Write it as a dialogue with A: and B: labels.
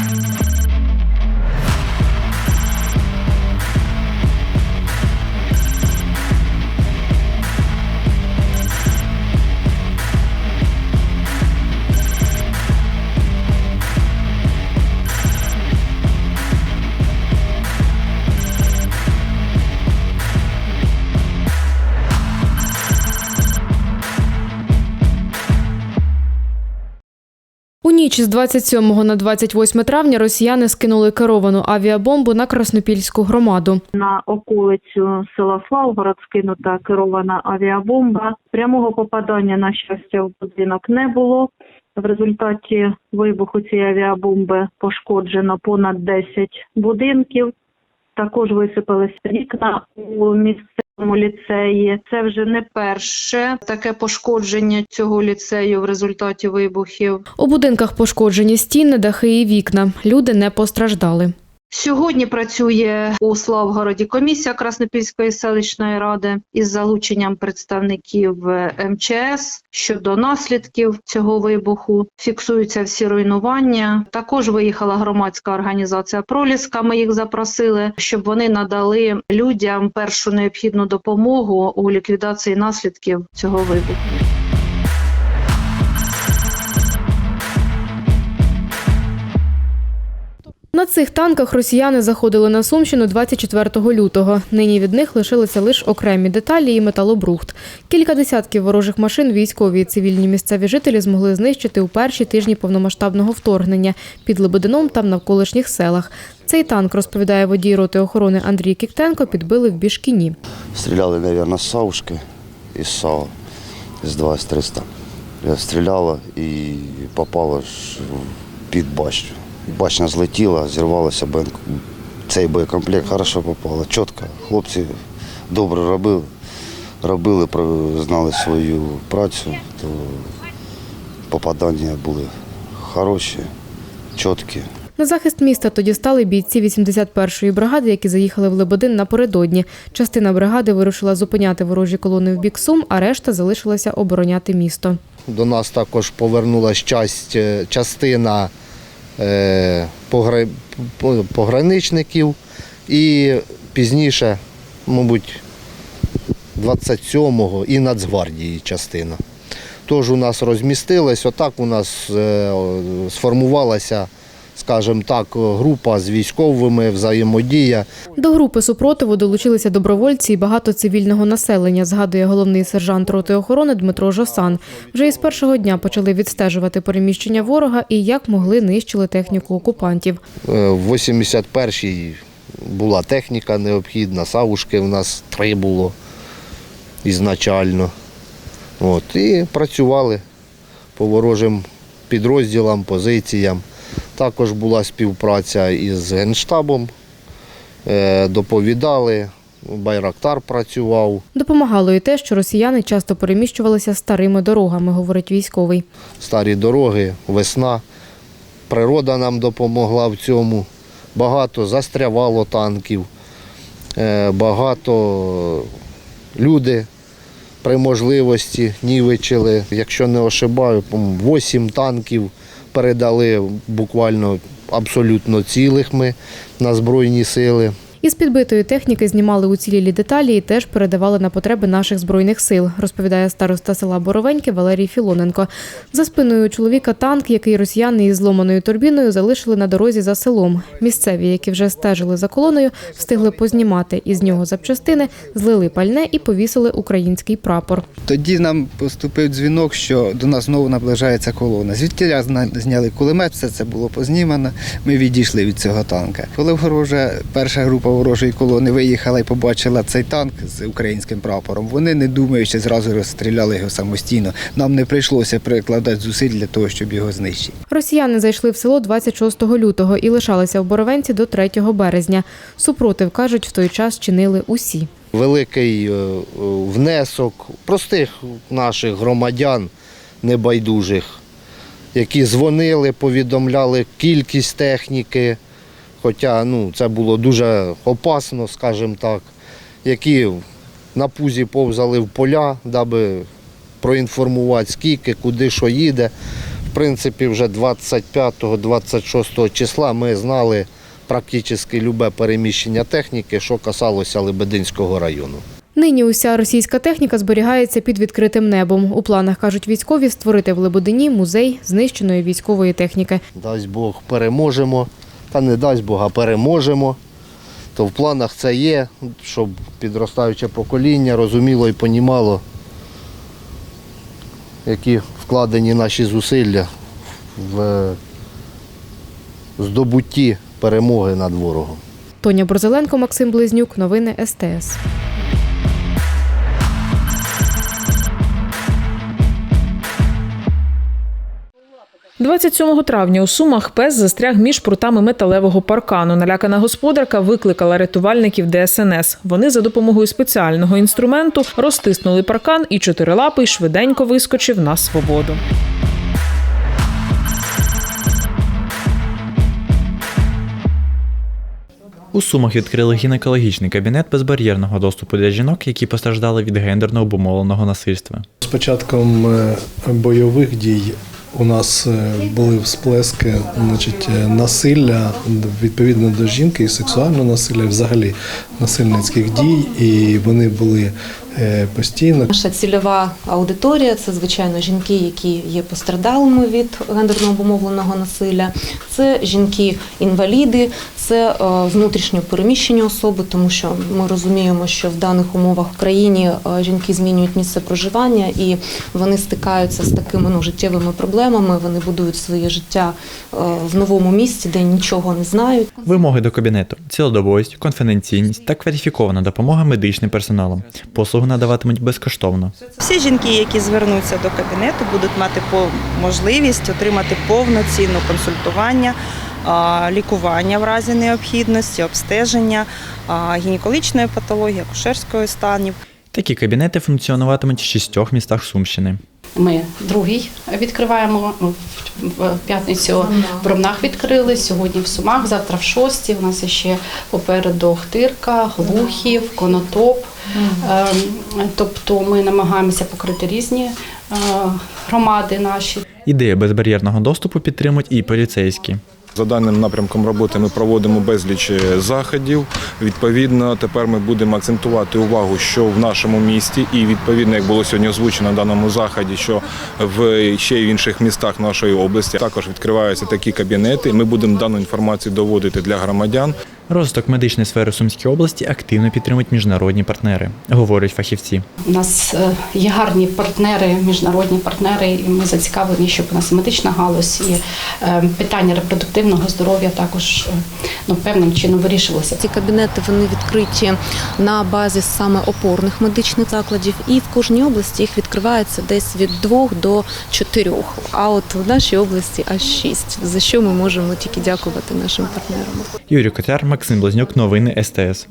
A: У ніч з 27 на 28 травня росіяни скинули керовану авіабомбу на Краснопільську громаду.
B: на околицю села Славгород скинута керована авіабомба. Прямого попадання, на щастя, в будинок не було. В результаті вибуху цієї авіабомби пошкоджено понад 10 будинків. Також висипались вікна у місцевому ліцеї. Це вже не перше таке пошкодження цього ліцею в результаті вибухів.
A: У будинках пошкоджені стіни, дахи і вікна. Люди не постраждали.
B: Сьогодні працює у Славгороді комісія Краснопільської селищної ради із залученням представників е, МЧС щодо наслідків цього вибуху. Фіксуються всі руйнування. Також виїхала громадська організація Проліска. Ми їх запросили, щоб вони надали людям першу необхідну допомогу у ліквідації наслідків цього вибуху.
A: На цих танках росіяни заходили на Сумщину 24 лютого. Нині від них лишилися лише окремі деталі і металобрухт. Кілька десятків ворожих машин військові і цивільні місцеві жителі змогли знищити у перші тижні повномасштабного вторгнення під Лебедином та в навколишніх селах. Цей танк, розповідає водій роти охорони Андрій Кіктенко, підбили в Бішкіні.
C: Стреляли, наверное, с Саушки, из САУ, с 20-300. Я стріляла і попала під башню. Башня злетіла, зірвалася цей боєкомплект, хорошо попала, чітко. Хлопці добре робили, робили, про- знали свою працю, то попадання були хороші, чіткі.
A: На захист міста тоді стали бійці 81-ї бригади, які заїхали в Лебедин напередодні. Частина бригади вирушила зупиняти ворожі колони в бік Сум, а решта залишилася обороняти місто.
D: До нас також повернулася частина пограничників і пізніше, мабуть, 27-го і Нацгвардії частина. Тож у нас розмістилось, отак у нас е, сформувалася, скажімо так, група з військовими, взаємодія.
A: До групи супротиву долучилися добровольці і багато цивільного населення, згадує головний сержант роти охорони Дмитро Жосан. Вже із першого дня почали відстежувати переміщення ворога і як могли нищили техніку окупантів.
D: Е, В 81-й була техніка необхідна, савушки в нас три було ізначально. От, і працювали по ворожим підрозділам, позиціям. Також була співпраця із Генштабом, е, доповідали, Байрактар працював.
A: Допомагало і те, що росіяни часто переміщувалися старими дорогами, говорить військовий.
D: старі дороги, весна. Природа нам допомогла в цьому. Багато застрявало танків, е, багато люди при можливості нівечили. Якщо не ошибаю, по-моєму, 8 танків передали буквально абсолютно цілих ми на Збройні сили.
A: Із підбитої техніки знімали уцілілі деталі і теж передавали на потреби наших збройних сил, розповідає староста села Боровеньке Валерій Філоненко. За спиною чоловіка танк, який росіяни із зломаною турбіною залишили на дорозі за селом. Місцеві, які вже стежили за колоною, встигли познімати із нього запчастини, злили пальне і повісили український прапор.
E: Тоді нам поступив дзвінок, що до нас знову наближається колона. Зна- зняли кулемет, все це було познімано. Ми відійшли від цього танка. Коли ворожа перша група ворожої колони виїхала і побачила цей танк з українським прапором, вони не думаючи зразу розстріляли його самостійно. Нам не прийшлося прикладати зусиль для того, щоб його знищити.
A: Росіяни зайшли в село 26 лютого і лишалися в Боровенці до 3 березня. Супротив, кажуть, в той час чинили усі.
D: великий е, е, внесок простих наших громадян небайдужих, які дзвонили, повідомляли кількість техніки, хоча ну, це було дуже опасно, скажімо так, які на пузі повзали в поля, даби проінформувати, скільки, куди що їде. В принципі, вже 25-26 числа ми знали практично любе переміщення техніки, що касалося Лебединського району.
A: Нині уся російська техніка зберігається під відкритим небом. У планах кажуть військові створити в Лебедині музей знищеної військової техніки.
D: Дасть Бог переможемо, та не дасть Бога, переможемо. То в планах це є, щоб підростаюче покоління розуміло і понімало, які вкладені наші зусилля в здобутті перемоги над ворогом.
A: Тоня Борзеленко, Максим Близнюк. Новини СТС.
F: 27 травня у Сумах пес застряг між прутами металевого паркану. Налякана господарка викликала рятувальників ДСНС. Вони за допомогою спеціального інструменту розтиснули паркан, і чотирилапий швиденько вискочив на свободу.
G: У Сумах відкрили гінекологічний кабінет безбар'єрного доступу для жінок, які постраждали від гендерно обумовленого насильства.
H: З початком е, бойових дій у нас е, були всплески значить, е, насилля відповідно до жінки і сексуального насилля, і взагалі насильницьких дій, і вони були постійно.
I: Наша цільова аудиторія це звичайно жінки, які є постраждалими від гендерно обумовленого насилля. Це жінки-інваліди, це е, внутрішньо переміщені особи, тому що ми розуміємо, що в даних умовах в країні е, жінки змінюють місце проживання і вони стикаються з такими ну, життєвими проблемами. Вони будують своє життя е, в новому місці, де нічого не знають.
G: Вимоги до кабінету: цілодобовість, конфіденційність та кваліфікована допомога медичним персоналом. Послугу надаватимуть безкоштовно.
J: Всі жінки, які звернуться до кабінету, будуть мати можливість отримати повноцінне консультування, лікування в разі необхідності, обстеження гінекологічної патології, акушерської станів.
G: Такі кабінети функціонуватимуть в шістьох містах Сумщини.
K: Ми другий відкриваємо в- п'ятницю в Бровнах відкрили, сьогодні в Сумах, завтра в шості. У нас ще попереду Охтирка, Глухів, Конотоп. Ем, Тобто ми намагаємося покрити різні е, громади наші.
G: Ідею безбар'єрного доступу підтримують і поліцейські.
L: За даним напрямком роботи ми проводимо безліч е, заходів. Відповідно, тепер ми будемо акцентувати увагу, що в нашому місті, і відповідно, як було сьогодні озвучено на даному заході, що в ще й в інших містах нашої області також відкриваються такі кабінети. Ми будемо дану інформацію доводити для громадян.
G: Розвиток медичної сфери Сумської області активно підтримують міжнародні партнери, говорять фахівці.
K: У нас е, є гарні партнери, міжнародні партнери, і ми зацікавлені, щоб у нас медична галузь і е, питання репродуктивного здоров'я також е, ну, певним чином вирішувалося.
I: Ці кабінети вони відкриті на базі саме опорних медичних закладів, і в кожній області їх відкривається десь від двох до чотирьох. А от в нашій області аж шість. За що ми можемо тільки дякувати нашим партнерам.
G: Юрій Котяр, Максим Близнюк, новини СТС.